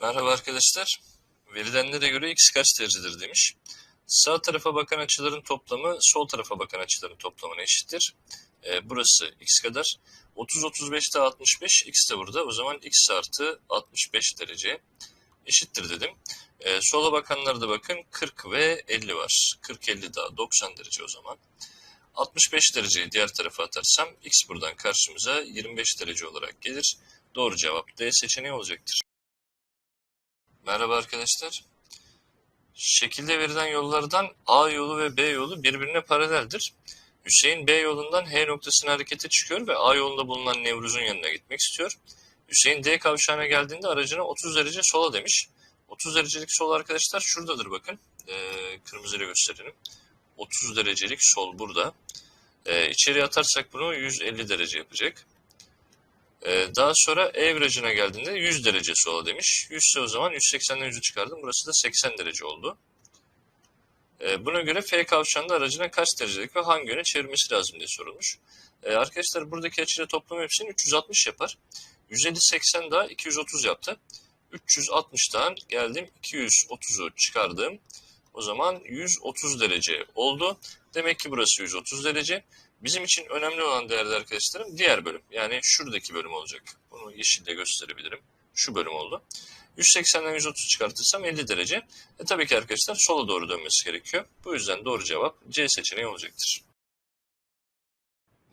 Merhaba arkadaşlar. Verilenlere göre x kaç derecedir demiş. Sağ tarafa bakan açıların toplamı sol tarafa bakan açıların toplamına eşittir. Ee, burası x kadar. 30 35 daha 65 x de burada. O zaman x artı 65 derece eşittir dedim. Ee, sola bakanlarda da bakın 40 ve 50 var. 40 50 daha 90 derece o zaman. 65 dereceyi diğer tarafa atarsam x buradan karşımıza 25 derece olarak gelir. Doğru cevap D seçeneği olacaktır. Merhaba arkadaşlar. Şekilde verilen yollardan A yolu ve B yolu birbirine paraleldir. Hüseyin B yolundan H noktasına harekete çıkıyor ve A yolunda bulunan Nevruz'un yanına gitmek istiyor. Hüseyin D kavşağına geldiğinde aracına 30 derece sola demiş. 30 derecelik sol arkadaşlar şuradadır bakın. Ee, kırmızıyla gösterelim. 30 derecelik sol burada. Ee, içeri atarsak bunu 150 derece yapacak. Ee, daha sonra virajına geldiğinde 100 derece sola demiş. 100 ise o zaman 180'den 100'ü çıkardım. Burası da 80 derece oldu. Ee, buna göre F kavşağında aracına kaç derecelik ve hangi yöne çevirmesi lazım diye sorulmuş. Ee, arkadaşlar buradaki açıyla toplam hepsini 360 yapar. 150 80 daha 230 yaptı. 360'dan geldim 230'u çıkardım. O zaman 130 derece oldu. Demek ki burası 130 derece. Bizim için önemli olan değerli arkadaşlarım diğer bölüm. Yani şuradaki bölüm olacak. Bunu yeşille gösterebilirim. Şu bölüm oldu. 180'den 130 çıkartırsam 50 derece. E tabii ki arkadaşlar sola doğru dönmesi gerekiyor. Bu yüzden doğru cevap C seçeneği olacaktır.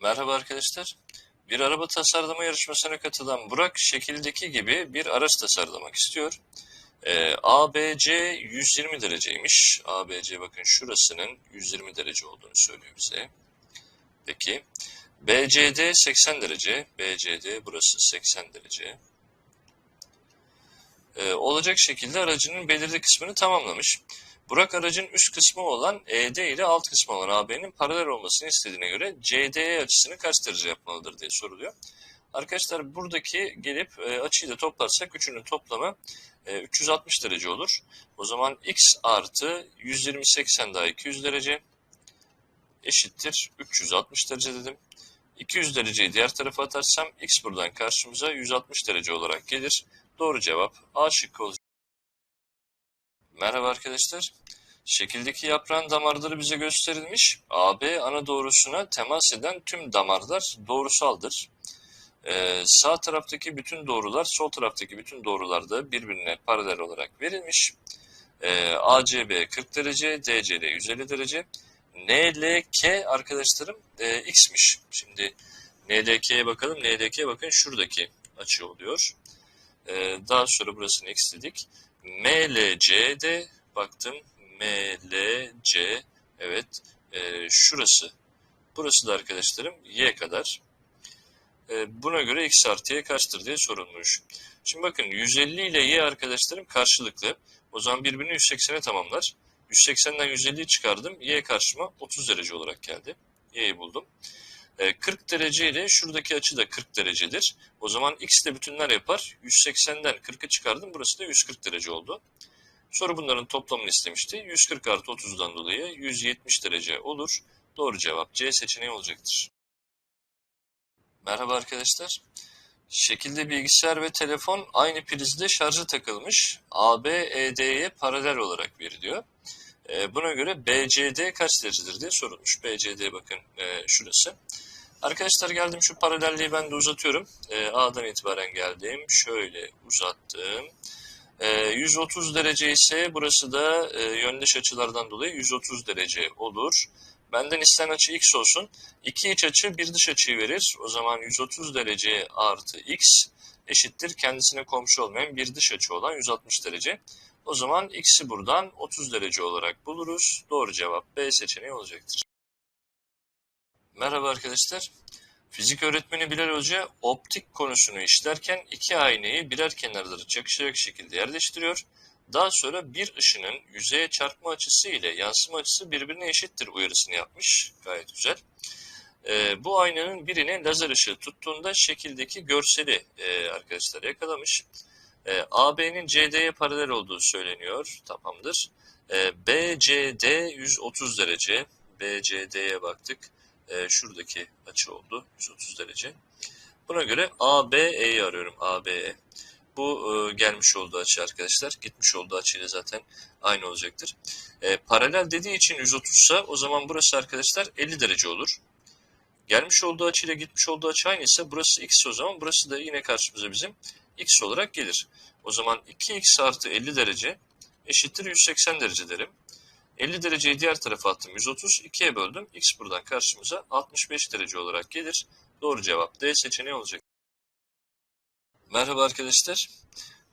Merhaba arkadaşlar. Bir araba tasarlama yarışmasına katılan Burak şekildeki gibi bir araç tasarlamak istiyor. Ee, ABC 120 dereceymiş. ABC bakın şurasının 120 derece olduğunu söylüyor bize. Peki. BCD 80 derece. BCD burası 80 derece. Ee, olacak şekilde aracının belirli kısmını tamamlamış. Burak aracın üst kısmı olan ED ile alt kısmı olan AB'nin paralel olmasını istediğine göre CDE açısını kaç derece yapmalıdır diye soruluyor. Arkadaşlar buradaki gelip e, açıyı da toplarsak üçünün toplamı e, 360 derece olur. O zaman x artı 120 80 daha 200 derece eşittir 360 derece dedim. 200 dereceyi diğer tarafa atarsam x buradan karşımıza 160 derece olarak gelir. Doğru cevap A şıkkı olacak. Merhaba arkadaşlar. Şekildeki yaprağın damarları bize gösterilmiş. AB ana doğrusuna temas eden tüm damarlar doğrusaldır. Ee, sağ taraftaki bütün doğrular sol taraftaki bütün doğrular da birbirine paralel olarak verilmiş. Ee, ACB 40 derece, DCD 150 derece. NLK arkadaşlarım e, x'miş. Şimdi NLK'ye bakalım. NLK bakın şuradaki açı oluyor. Ee, daha sonra burasını x dedik. MLC'de baktım. MLC evet e, şurası. Burası da arkadaşlarım y kadar. E, buna göre x artı y kaçtır diye sorulmuş. Şimdi bakın 150 ile y arkadaşlarım karşılıklı. O zaman birbirini 180'e tamamlar. 180'den 150'yi çıkardım. Y karşıma 30 derece olarak geldi. Y'yi buldum. E, 40 derece ile şuradaki açı da 40 derecedir. O zaman x de bütünler yapar. 180'den 40'ı çıkardım. Burası da 140 derece oldu. Soru bunların toplamını istemişti. 140 artı 30'dan dolayı 170 derece olur. Doğru cevap C seçeneği olacaktır. Merhaba arkadaşlar. Şekilde bilgisayar ve telefon aynı prizde şarja takılmış. AB ED'ye paralel olarak veriliyor. E, buna göre BCD kaç derecedir diye sorulmuş. BCD bakın e, şurası. Arkadaşlar geldim şu paralelliği ben de uzatıyorum. E, A'dan itibaren geldim. Şöyle uzattım. E, 130 derece ise burası da e, yöndeş açılardan dolayı 130 derece olur. Benden istenen açı x olsun. İki iç açı bir dış açıyı verir. O zaman 130 derece artı x eşittir kendisine komşu olmayan bir dış açı olan 160 derece. O zaman x'i buradan 30 derece olarak buluruz. Doğru cevap B seçeneği olacaktır. Merhaba arkadaşlar. Fizik öğretmeni Bilal Hoca optik konusunu işlerken iki aynayı birer kenarları çakışacak şekilde yerleştiriyor. Daha sonra bir ışının yüzeye çarpma açısı ile yansıma açısı birbirine eşittir uyarısını yapmış. Gayet güzel. Ee, bu aynanın birine lazer ışığı tuttuğunda şekildeki görseli e, arkadaşlar yakalamış. E, AB'nin CD'ye paralel olduğu söyleniyor. Tamamdır. E, BCD 130 derece. BCD'ye baktık. E, şuradaki açı oldu. 130 derece. Buna göre ABE'yi arıyorum. ABE. Bu e, gelmiş olduğu açı arkadaşlar. Gitmiş olduğu açıyla zaten aynı olacaktır. E, paralel dediği için 130 ise o zaman burası arkadaşlar 50 derece olur. Gelmiş olduğu açıyla gitmiş olduğu açı aynıysa burası x o zaman burası da yine karşımıza bizim x olarak gelir. O zaman 2x artı 50 derece eşittir 180 derece derim. 50 dereceyi diğer tarafa attım 130, 2'ye böldüm. X buradan karşımıza 65 derece olarak gelir. Doğru cevap D seçeneği olacak. Merhaba arkadaşlar.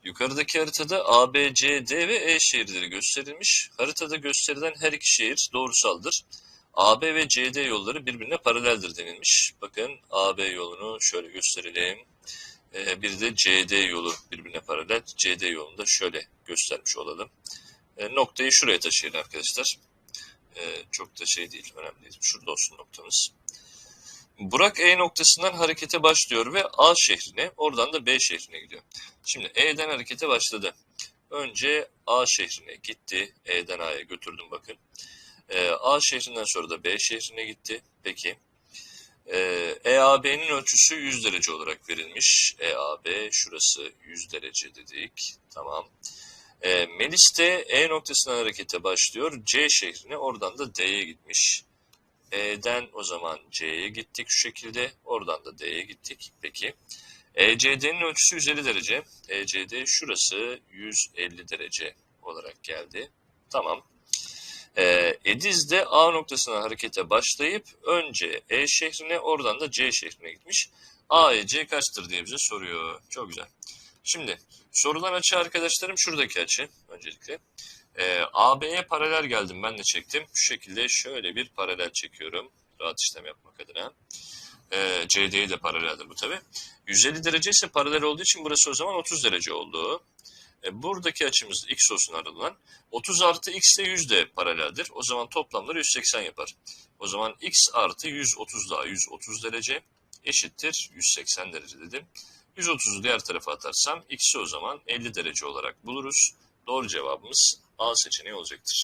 Yukarıdaki haritada A, B, C, D ve E şehirleri gösterilmiş. Haritada gösterilen her iki şehir doğrusaldır. AB ve CD yolları birbirine paraleldir denilmiş. Bakın AB yolunu şöyle gösterelim. Ee, bir de CD yolu birbirine paralel. CD yolunu da şöyle göstermiş olalım. E, noktayı şuraya taşıyın arkadaşlar. E, çok da şey değil, önemli değil. Şurada olsun noktamız. Burak E noktasından harekete başlıyor ve A şehrine, oradan da B şehrine gidiyor. Şimdi E'den harekete başladı. Önce A şehrine gitti. E'den A'ya götürdüm bakın. E, A şehrinden sonra da B şehrine gitti. Peki. E, EAB'nin ölçüsü 100 derece olarak verilmiş. EAB şurası 100 derece dedik. Tamam. E, Melis de E noktasından harekete başlıyor. C şehrine oradan da D'ye gitmiş. E'den o zaman C'ye gittik şu şekilde. Oradan da D'ye gittik. Peki. ECD'nin ölçüsü 150 derece. ECD şurası 150 derece olarak geldi. Tamam. E, Ediz de A noktasından harekete başlayıp önce E şehrine oradan da C şehrine gitmiş. A, E, C kaçtır diye bize soruyor. Çok güzel. Şimdi sorulan açı arkadaşlarım şuradaki açı öncelikle. Ee, AB'ye paralel geldim ben de çektim. Şu şekilde şöyle bir paralel çekiyorum. Rahat işlem yapmak adına. Ee, CD'ye de paraleldir bu tabi. 150 derece ise paralel olduğu için burası o zaman 30 derece oldu. Ee, buradaki açımız x olsun aralılan. 30 artı x de 100 de paraleldir. O zaman toplamları 180 yapar. O zaman x artı 130 daha 130 derece eşittir 180 derece dedim. 130'u diğer tarafa atarsam x'i o zaman 50 derece olarak buluruz. Doğru cevabımız A seçeneği olacaktır.